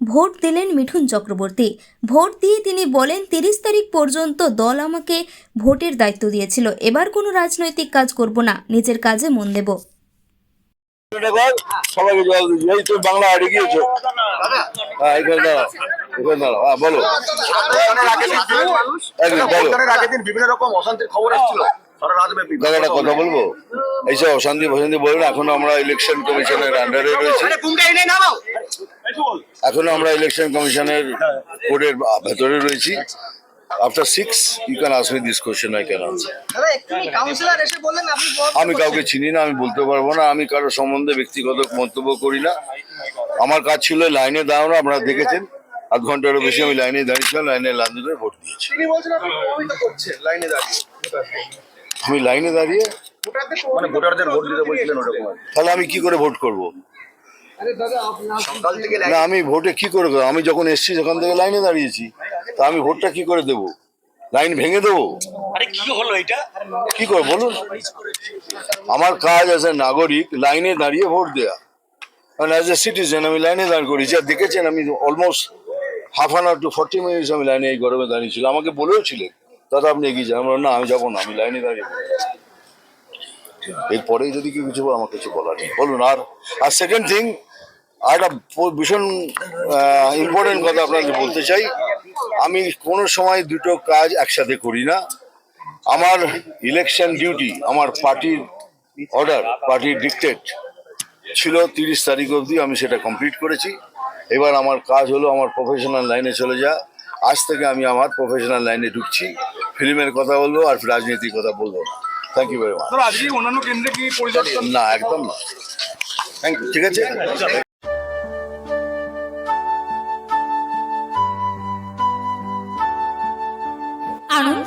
Vote দিলেন Mithun Chakraborty. Vote দিয়ে তিনি বলেন, তিরিশ তারিখ পর্যন্ত দল আমাকে ভোটের দায়িত্ব দিয়েছিল, এবার কোনো রাজনৈতিক কাজ করব না, নিজের কাজে মন দেব। এই হ্যাঁ হ্যাঁ অশান্তি এখন আমরা ইলেকশন কমিশনের আন্ডারে রয়েছি। এখনও আমরা ইলেকশন কমিশনের কোডের ভেতরে রয়েছি। After six you can ask me this question I can answer দাদা এক্ষুনি কাউন্সিলর এসে বললেন আপনি বর- আমি কাউকে চিনি না আমি বলতে পারব না আমি কারও সম্বন্ধে ব্যক্তিগত মন্তব্য করি না। আমার কাজ ছিল লাইনে দাঁড়ানো আপনারা দেখেছেন। আধ ঘন্টারও বেশি আমি লাইনে দাঁড়িয়েছিলাম লাইনে লাইন ধরে ভোট দিয়েছি। আমি লাইনে দাঁড়িয়ে মানে ভোটারদের ভোট দিতে বলছিলেন ওরকম আর কি। তাহলে আমি কি করে ভোট করব? না আমি ভোটে কি করে? আমি যখন এসছি সেখান থেকে লাইনে দাঁড়িয়েছি। তা আমি ভোটটা কি করে দেবো? লাইন ভেঙে দেবো? আরে কি হলো এটা? কি করে বলুন? আমার কাজ আছে নাগরিক লাইনে দাঁড়িয়ে ভোট দেয়া। কারণ অ্যাজ এ সিটিজেন আমি লাইনে দাঁড় করেছি আর দেখেছেন আমি almost half an hour to forty minutes আমি লাইনে এই গরমে দাঁড়িয়েছিল আমাকে বলেও ছিলেন দাদা আপনি এগিয়ে যান। আমি না আমি যাব না আমি লাইনে দাঁড়িয়ে। এরপরে যদি কেউ কিছু বলে, আমার কিছু বলার নেই। বলুন আর আর সেকেন্ড থিং আর একটা ভীষণ ইম্পর্টেন্ট কথা আপনাকে বলতে চাই। আমি কোনো সময় দুটো কাজ একসাথে করি না। আমার ইলেকশন ডিউটি আমার পার্টির অর্ডার পার্টির ডিকটেট ছিল তিরিশ তারিখ অবধি আমি সেটা কমপ্লিট করেছি। এবার আমার কাজ হলো আমার প্রফেশনাল লাইনে চলে যা আজ থেকে আমি আমার প্রফেশনাল লাইনে ঢুকছি। ফিল্মের কথা বলব আর রাজনীতির কথা বলব না। থ্যাংক ইউ ভেরি মাচ পরিদর্শন? না একদম না। থ্যাংক ইউ ঠিক আছে?